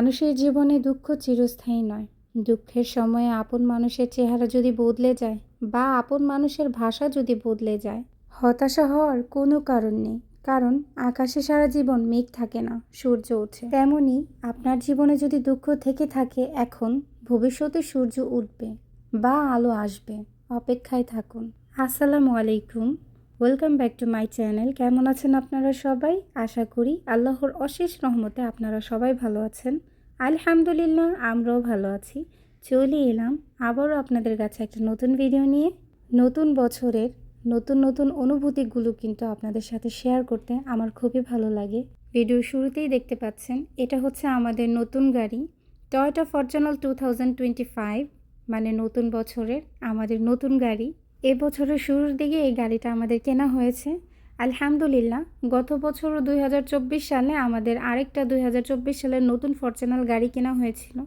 মানুষের জীবনে দুঃখ চিরস্থায়ী নয়। দুঃখের সময়ে আপন মানুষের চেহারা যদি বদলে যায় বা আপন মানুষের ভাষা যদি বদলে যায়, হতাশা হওয়ার কোনো কারণ নেই। কারণ আকাশে সারা জীবন মেঘ থাকে না, সূর্য ওঠে। তেমনি আপনার জীবনে যদি দুঃখ থেকে থাকে, এখন ভবিষ্যতে সূর্য উঠবে বা আলো আসবে। অপেক্ষায় থাকুন। আসসালামু আলাইকুম। Welcome back to my channel. কেমন আছেন আপনারা সবাই? আশা করি আল্লাহর অশেষ রহমতে আপনারা সবাই ভালো আছেন। আলহামদুলিল্লাহ, আমরাও ভালো আছি। চলে এলাম আবারও আপনাদের কাছে একটা নতুন ভিডিও নিয়ে। নতুন বছরের নতুন নতুন অনুভূতিগুলো কিন্তু আপনাদের সাথে শেয়ার করতে আমার খুবই ভালো লাগে। ভিডিও শুরুতেই দেখতে পাচ্ছেন, এটা হচ্ছে আমাদের নতুন গাড়ি Toyota Fortuner two thousand twenty five মানে নতুন বছরের আমাদের নতুন গাড়ি। এ বছরের শুরুর দিকে এই গাড়িটা আমাদের কেনা হয়েছে। আলহামদুলিল্লাহ, গত বছর দুই হাজার চব্বিশ সালে আমাদের আরেকটা দুই হাজার চব্বিশ সালের নতুন ফরচুনাল গাড়ি কেনা হয়েছিল।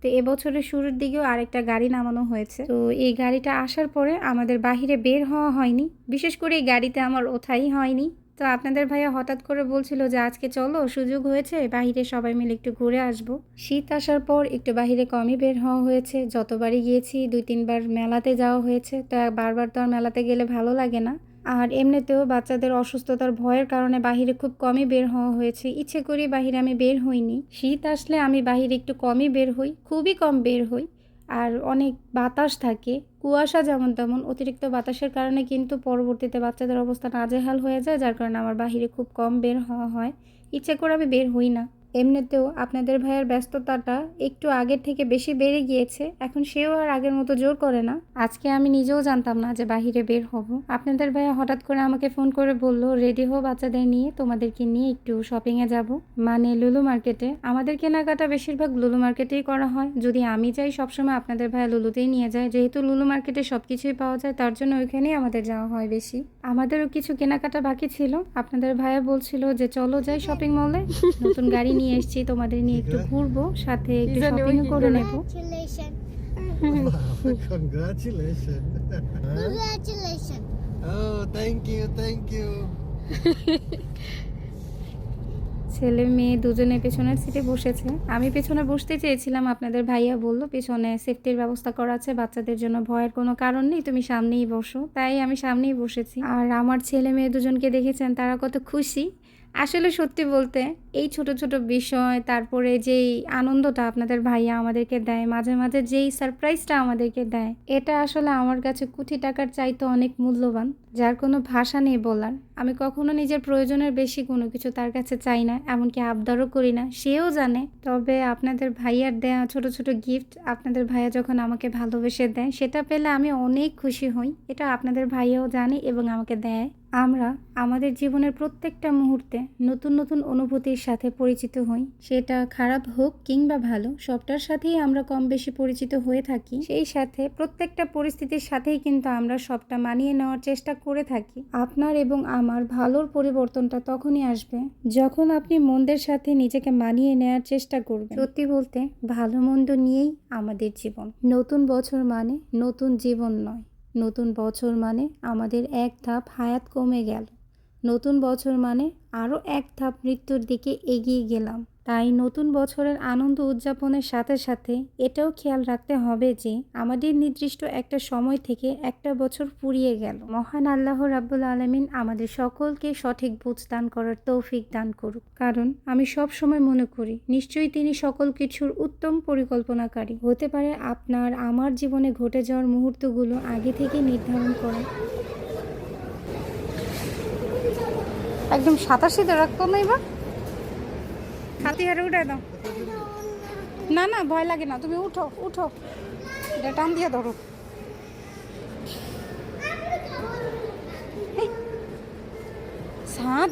তো এবছরের শুরুর দিকেও আরেকটা গাড়ি নামানো হয়েছে। তো এই গাড়িটা আসার পরে আমাদের বাহিরে বের হওয়া হয়নি। বিশেষ করে এই গাড়িতে আমার ওঠাই হয়নি। তো আপনাদের ভাইয়া হঠাৎ করে বলছিল যে, আজকে চলো, সুযোগ হয়েছে, বাহিরে সবাই মিলে একটু ঘুরে আসব। শীত আসার পর একটু বাহিরে কমই বের হওয়া হয়েছে। যতবারই গিয়েছি, দুই তিনবার মেলাতে যাওয়া হয়েছে। তো বারবার তো আর মেলাতে গেলে ভালো লাগে না। আর এমনিতেও বাচ্চাদের অসুস্থতার ভয়ের কারণে বাহিরে খুব কমই বের হওয়া হয়েছে। ইচ্ছে করে বাহিরে আমি বের হইনি। শীত আসলে আমি বাহিরে একটু কমই বের হই, খুবই কম বের হই। আর অনেক বাতাস থাকে, কুয়াশা যেমন তেমন, অতিরিক্ত বাতাসের কারণে কিন্তু পরবর্তীতে বাচ্চাদের অবস্থা নাজেহাল হয়ে যায়, যার কারণে আমার বাহিরে খুব কম বের হওয়া হয়। ইচ্ছে করে আমি বের হই না। এমনিতেও আপনাদের ভাইয়ের ব্যস্ততাটা একটু আগের থেকে বেশি বেড়ে গিয়েছে, এখন সেও আর আগের মতো জোর করে না। আজকে আমি নিজেও জানতাম না যে বাহিরে বের হব। আপনাদের ভাইয়া হঠাৎ করে আমাকে ফোন করে বলল, রেডি হো বাচ্চাদের নিয়ে, তোমাদেরকে নিয়ে একটু শপিংয়ে যাব। মানে লুলু মার্কেটে। আমাদের কেনাকাটা বেশিরভাগ লুলু মার্কেটেই করা হয়। যদি আমি যাই, সবসময় আপনাদের ভাইয়া লুলুতেই নিয়ে যায়। যেহেতু লুলু মার্কেটে সব কিছুই পাওয়া যায়, তার জন্য ওইখানেই আমাদের যাওয়া হয় বেশি। আমাদেরও কিছু কেনাকাটা বাকি ছিল। আপনাদের ভাইয়া বলছিল যে, চলো যাই শপিং মলে নতুন গাড়ি নিয়ে এসেছি তোমাদের নিয়ে একটু ঘুরবো সাথে একটু শপিংও করে নেব Congratulations. Congratulations. Congratulations. oh, thank you, thank you. ছেলে মেয়ে দুজনে পেছনের সিটে বসেছে আমি পেছনে বসতে চেয়েছিলাম আপনাদের ভাইয়া বলল পেছনে সেফটির ব্যবস্থা করা আছে বাচ্চাদের জন্য ভয়ের কোনো কারণ নেই তুমি সামনেই বসো তাই আমি সামনেই বসেছি আর আমার ছেলে মেয়ে দুজনকে দেখেছেন তারা কত খুশি আসলে সত্যি বলতে এই ছোট ছোট বিষয়, তারপরে যেই আনন্দটা আপনাদের ভাইয়া আমাদেরকে দেয়, মাঝে মাঝে যেই সারপ্রাইজটা আমাদেরকে দেয়, এটা আসলে আমার কাছে কোটি টাকার চাইতে অনেক মূল্যবান, যার কোনো ভাষা নেই বলার। আমি কখনো নিজের প্রয়োজনের বেশি কোনো কিছু তার কাছে চাই না, এমনকি আবদারও করি না, সেও জানে। তবে আপনাদের ভাইয়ার দেয়া ছোট ছোট গিফট আপনাদের ভাইয়া যখন আমাকে ভালোবেসে দেয়, সেটা পেলে আমি অনেক খুশি হই। এটা আপনাদের ভাইয়াও জানে এবং আমাকে দেয়। আমরা আমাদের জীবনের প্রত্যেকটা মুহূর্তে নতুন নতুন অনুভূতির সাথে পরিচিত হই। সেটা খারাপ হোক কিংবা ভালো, সবটার সাথেই আমরা কম বেশি পরিচিত হয়ে থাকি। সেই সাথে প্রত্যেকটা পরিস্থিতির সাথেই কিন্তু আমরা সবটা মানিয়ে নেওয়ার চেষ্টা করে থাকি। আপনার এবং আমার ভালোর পরিবর্তনটা তখনই আসবে যখন আপনি মন্দের সাথে নিজেকে মানিয়ে নেওয়ার চেষ্টা করবেন। সত্যি বলতে, ভালো মন্দ নিয়েই আমাদের জীবন। নতুন বছর মানে নতুন জীবন নয়। নতুন বছর মানে আমাদের এক ধাপ হায়াত কমে গেল। নতুন বছর মানে আরও এক ধাপ মৃত্যুর দিকে এগিয়ে গেলাম। তাই নতুন বছরের আনন্দ উদযাপনের সাথে সাথে এটাও খেয়াল রাখতে হবে যে আমাদের নির্দিষ্ট একটা সময় থেকে একটা বছর ফুরিয়ে গেল। মহান আল্লাহ রাব্বুল আলমিন আমাদের সকলকে সঠিক বুঝ দান করার তৌফিক দান করুক। কারণ আমি সব সময় মনে করি, নিশ্চয়ই তিনি সকল কিছুর উত্তম পরিকল্পনাকারী। হতে পারে আপনার আমার জীবনে ঘটে যাওয়ার মুহূর্তগুলো আগে থেকে নির্ধারণ করা। একদম সাতাশিতে রাখতো না এবার। হাতি হারে উঠে দাও। না না ভয় লাগে না। তুমি উঠো উঠো। এটা টান দিয়ে ধরো। এই, ছাদ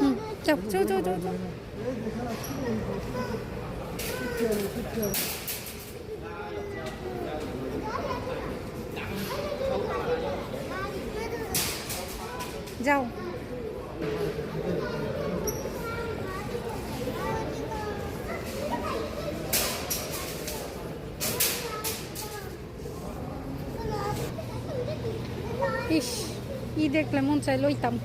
হুম, যাও যাও। যাও যাও যাও। যাও ইস ই দেখলে মন চাই লইতাম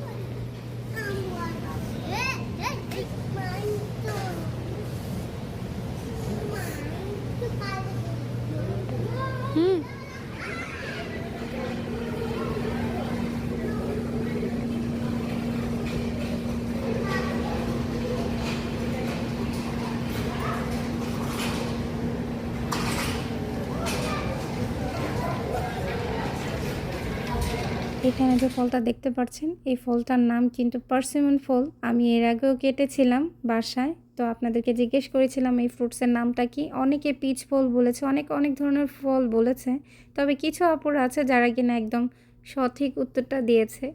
এখানে যে ফলটা দেখতে পাচ্ছেন, এই ফলটার নাম কিন্তু পার্সিমন ফল। আমি এর আগেও কেটেছিলাম বাসায়, তো আপনাদেরকে জিজ্ঞেস করেছিলাম এই ফ্রুটসের নামটা কি। অনেকে পিচ ফল বলেছে, অনেক অনেক ধরনের ফল বলেছে, তবে কিছু অপর আছে যারা কিনা একদম সঠিক উত্তরটা দিয়েছে।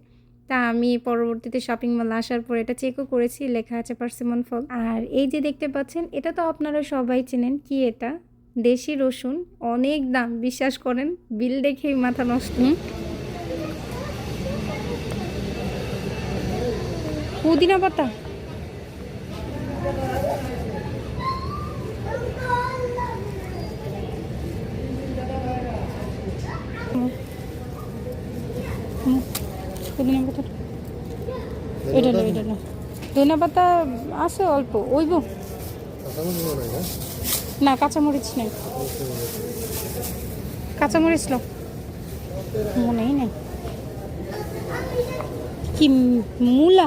তা আমি পরবর্তীতে শপিং মল আসার পর এটা চেকও করেছি, লেখা আছে পার্সিমন ফল। আর এই যে দেখতে পাচ্ছেন, এটা তো আপনারা সবাই চেনেন, কি এটা? দেশি রসুন। অনেক দাম, বিশ্বাস করেন, বিল দেখেই মাথা নষ্ট। পুদিনা পাতা? পুদিনা না না। আছে অল্প, ওইব। না, কাঁচামরিচ নেই। কাঁচামরিচ লো। মনেই নেই। কি মূলা?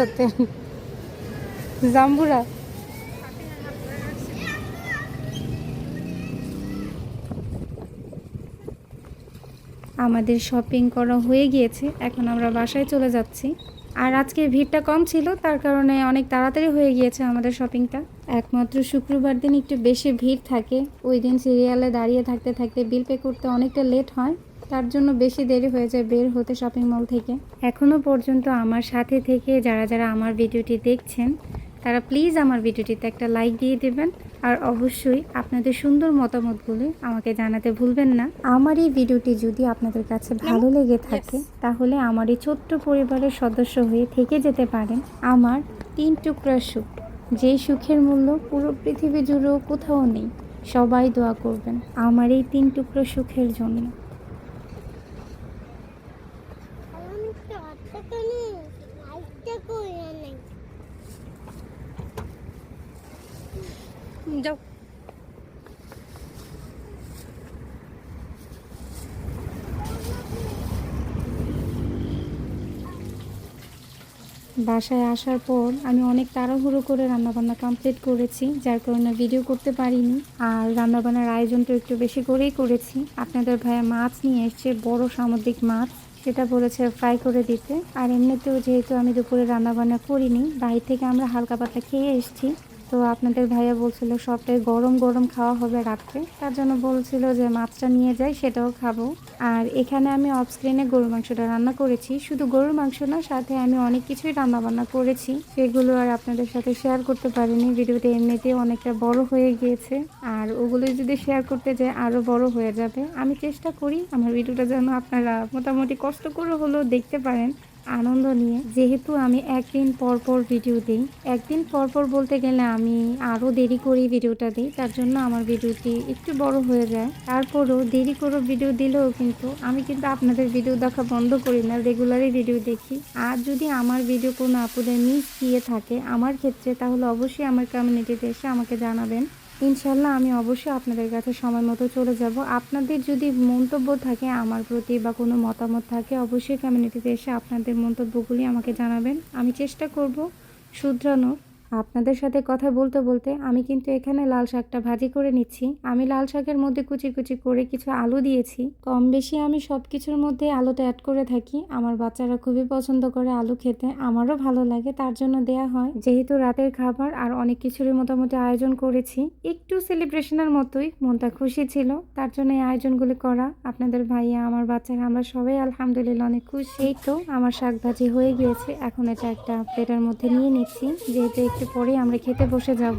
যাতে জাম্বুরা। আমাদের শপিং করা হয়ে গিয়েছে, এখন আমরা বাসায় চলে যাচ্ছি। আর আজকে ভিড়টা কম ছিল, তার কারণে অনেক তাড়াতাড়ি হয়ে গিয়েছে আমাদের শপিংটা একমাত্র শুক্রবার দিন একটু বেশি ভিড় থাকে, ওই দিন সিরিয়ালে দাঁড়িয়ে থাকতে থাকতে বিল পে করতে অনেকটা লেট হয়। তার জন্য বেশি দেরি হয়ে যায় বের হতে শপিং মল থেকে। এখনও পর্যন্ত আমার সাথে থেকে যারা যারা আমার ভিডিওটি দেখছেন তারা প্লিজ আমার ভিডিওটিতে একটা লাইক দিয়ে দেবেন। আর অবশ্যই আপনাদের সুন্দর মতামতগুলি আমাকে জানাতে ভুলবেন না। আমার এই ভিডিওটি যদি আপনাদের কাছে ভালো লেগে থাকে তাহলে আমার এই ছোট্ট পরিবারের সদস্য হয়ে থেকে যেতে পারেন। আমার তিন টুকরা সুখ যেই সুখের মূল্য পুরো পৃথিবী জুড়েও কোথাও নেই সবাই দোয়া করবেন। আমার এই তিন টুকরো সুখের জন্য অনেকটা অতখানি লাইটটা করে নেই যাও বাসায় আসার পর আমি অনেক তাড়াহুড়ো করে রান্নাবান্না কমপ্লিট করেছি, যার কারণে ভিডিও করতে পারিনি। আর রান্নাবান্নার আয়োজনটা একটু বেশি করেই করেছি। আপনাদের ভাইয়া মাছ নিয়ে এসছে, বড় সামুদ্রিক মাছ। সেটা বলেছে ফ্রাই করে দিতে। আর এমনিতেও যেহেতু আমি দুপুরে রান্নাবান্না করিনি বাড়ি থেকে আমরা হালকা পাতলা খেয়ে এসেছি। তো আপনাদের ভাইয়া বলছিল সবটাই গরম গরম খাওয়া হবে রাত্রে। তার জন্য বলছিল যে মাছটা নিয়ে যাই, সেটাও খাব। আর এখানে আমি অফ স্ক্রিনে গরুর মাংসটা রান্না করেছি। শুধু গরুর মাংস না, সাথে আমি অনেক কিছুই রান্না বান্না করেছি। সেগুলো আর আপনাদের সাথে শেয়ার করতে পারিনি। ভিডিওতে এমনিতেই অনেকটা বড় হয়ে গিয়েছে। আর ওগুলো যদি শেয়ার করতে যাই আরও বড় হয়ে যাবে। আমি চেষ্টা করি, আমার ভিডিওটা যেন আপনারা মোটামুটি কষ্ট করে হলেও দেখতে পারেন। আনন্দ নিয়ে, যেহেতু আমি একদিন পর পর ভিডিও দিই। একদিন পর পর বলতে গেলে আমি আরও দেরি করেই ভিডিওটা দিই, তার জন্য আমার ভিডিওটি একটু বড় হয়ে যায়। তারপরও দেরি করে ভিডিও দিলেও কিন্তু আমি কিন্তু আপনাদের ভিডিও দেখা বন্ধ করি না রেগুলারই ভিডিও দেখি। আর যদি আমার ভিডিও কোনো আপুদের মিস গিয়ে থাকে, আমার ক্ষেত্রে তাহলে অবশ্যই আমার কমিউনিটিতে এসে আমাকে জানাবেন। ইনশাল্লাহ আমি অবশ্যই আপনাদের কাছে সময় মতো চলে যাব। আপনাদের যদি মন্তব্য থাকে, আমার প্রতি বা কোনো মতামত থাকে, অবশ্যই কমিউনিটিতে এসে আপনাদের মন্তব্যগুলি আমাকে জানাবেন। আমি চেষ্টা করব শুধরানোর। আপনাদের সাথে কথা বলতে বলতে আমি কিন্তু এখানে লাল শাকটা ভাজি করে নিচ্ছি। আমি লাল শাকের মধ্যে কুচি কুচি করে কিছু আলু দিয়েছি। কম বেশি আমি সব কিছুর মধ্যে আলুটা অ্যাড করে থাকি। আমার বাচ্চারা খুবই পছন্দ করে আলু খেতে। আমারও ভালো লাগে, তার জন্য দেয়া হয়। যেহেতু রাতের খাবার আর অনেক কিছুরই মোটামুটি আয়োজন করেছি, একটু সেলিব্রেশনের মতোই মনটা খুশি ছিল। তার জন্য এই আয়োজনগুলি করা। আপনাদের ভাইয়া, আমার বাচ্চারা, আমরা সবাই আলহামদুলিল্লাহ অনেক খুশি। এই তো, আমার শাক ভাজি হয়ে গিয়েছে। এখন এটা একটা প্লেটের মধ্যে নিয়ে নিচ্ছি। যেহেতু একটু পরেই আমরা খেতে বসে যাব।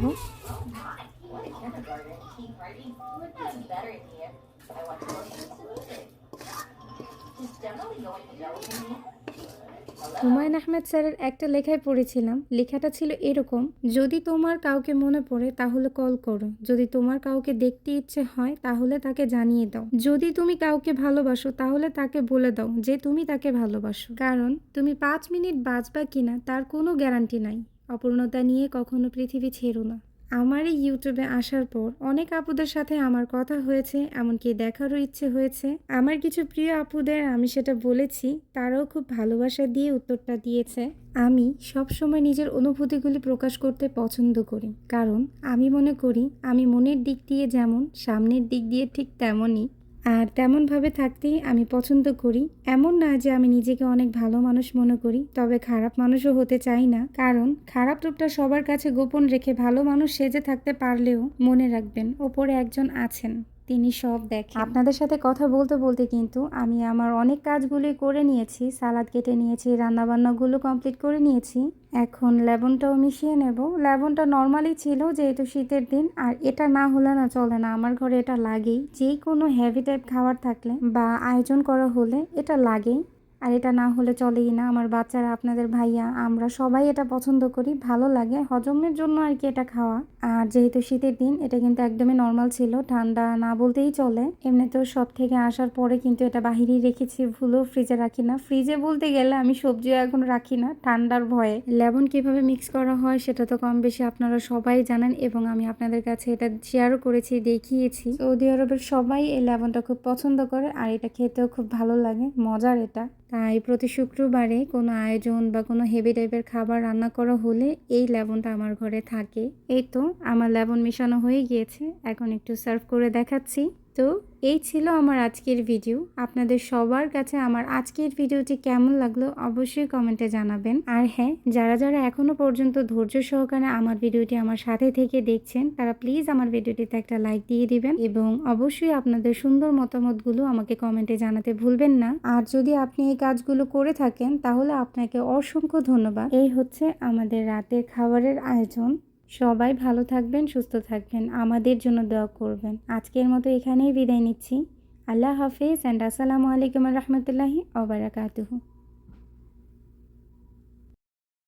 হুমায়ুন আহমেদ স্যারের একটা লেখায় পড়েছিলাম। লেখাটা ছিল এরকম, যদি তোমার কাউকে মনে পড়ে তাহলে কল করো। যদি তোমার কাউকে দেখতে ইচ্ছে হয় তাহলে তাকে জানিয়ে দাও। যদি তুমি কাউকে ভালোবাসো তাহলে তাকে বলে দাও যে তুমি তাকে ভালোবাসো। কারণ তুমি পাঁচ মিনিট বাঁচবা কিনা তার কোনো গ্যারান্টি নাই। অপূর্ণতা নিয়ে কখনো পৃথিবী ছেড়ো না। আমার এই ইউটিউবে আসার পর অনেক আপুদের সাথে আমার কথা হয়েছে, এমনকি দেখারও ইচ্ছে হয়েছে। আমার কিছু প্রিয় আপুদের আমি সেটা বলেছি, তারাও খুব ভালোবাসা দিয়ে উত্তরটা দিয়েছে। আমি সব সময় নিজের অনুভূতিগুলি প্রকাশ করতে পছন্দ করি, কারণ আমি মনে করি, আমি মনের দিক দিয়ে যেমন, সামনের দিক দিয়ে ঠিক তেমনই। আর তেমনভাবে থাকতেই আমি পছন্দ করি। এমন না যে আমি নিজেকে অনেক ভালো মানুষ মনে করি, তবে খারাপ মানুষও হতে চাই না। কারণ খারাপ রূপটা সবার কাছে গোপন রেখে ভালো মানুষ সেজে থাকতে পারলেও মনে রাখবেন, ওপরে একজন আছেন। তিনি সব দেখেন। আপনাদের সাথে কথা বলতে বলতে কিন্তু আমি আমার অনেক কাজগুলি করে নিয়েছি, সালাদ কেটে নিয়েছি, রান্নাবান্নাগুলো কমপ্লিট করে নিয়েছি। এখন লেবনটাও মিশিয়ে নেব। লেবনটা নর্মালি ছিল যেহেতু শীতের দিন, আর এটা না হলে না চলে না। আমার ঘরে এটা লাগেই। যে কোনো হেভি টাইপ খাবার থাকলে বা আয়োজন করা হলে এটা লাগেই। আর এটা না হলে চলেই না। আমার বাচ্চারা, আপনাদের ভাইয়া, আমরা সবাই এটা পছন্দ করি, ভালো লাগে। হজমের জন্য আর কি এটা খাওয়া। আর যেহেতু শীতের দিন, এটা কিন্তু একদমই নর্মাল ছিল, ঠান্ডা না বলতেই চলে। এমনিতেও সব থেকে আসার পরে কিন্তু এটা বাহিরেই রেখেছি ভুলো ফ্রিজে রাখি না। ফ্রিজে বলতে গেলে আমি সবজিও এখন রাখি না, ঠান্ডার ভয়ে। লেবন কীভাবে মিক্স করা হয়, সেটা তো কম বেশি আপনারা সবাই জানেন এবং আমি আপনাদের কাছে এটা শেয়ারও করেছি, দেখিয়েছি। সৌদি আরবের সবাই এই লেবনটা খুব পছন্দ করে, আর এটা খেতেও খুব ভালো লাগে, মজার এটা। তাই প্রতি শুক্রবারে কোনো আয়োজন বা কোনো হেভি টাইপের খাবার রান্না করা হলে এই লেবনটা আমার ঘরে থাকে। এই তো, আমার লেবন মেশানো হয়ে গিয়েছে। এখন একটু সার্ভ করে দেখাচ্ছি। তো এই ছিল আমার আজকের ভিডিও আপনাদের সবার কাছে আমার আজকের ভিডিওটি কেমন লাগল অবশ্যই কমেন্টে জানাবেন। আর হ্যাঁ যারা যারা এখনও পর্যন্ত ধৈর্য সহকারে আমার ভিডিওটি আমার সাথে থেকে দেখছেন, তারা প্লিজ আমার ভিডিওটিতে একটা লাইক দিয়ে দিবেন এবং অবশ্যই আপনাদের সুন্দর মতামতগুলো আমাকে কমেন্টে জানাতে ভুলবেন না। আর যদি আপনি এই কাজগুলো করে থাকেন, তাহলে আপনাকে অসংখ্য ধন্যবাদ। এই হচ্ছে আমাদের রাতের খাবারের আয়োজন। সবাই ভালো থাকবেন, সুস্থ থাকবেন। আমাদের জন্য দোয়া করবেন। আজকের মতো এখানেই বিদায় নিচ্ছি। আল্লাহ হাফিজ অ্যান্ড আসসালামু আলাইকুম রহমতুল্লাহি ওবরাকাতুহু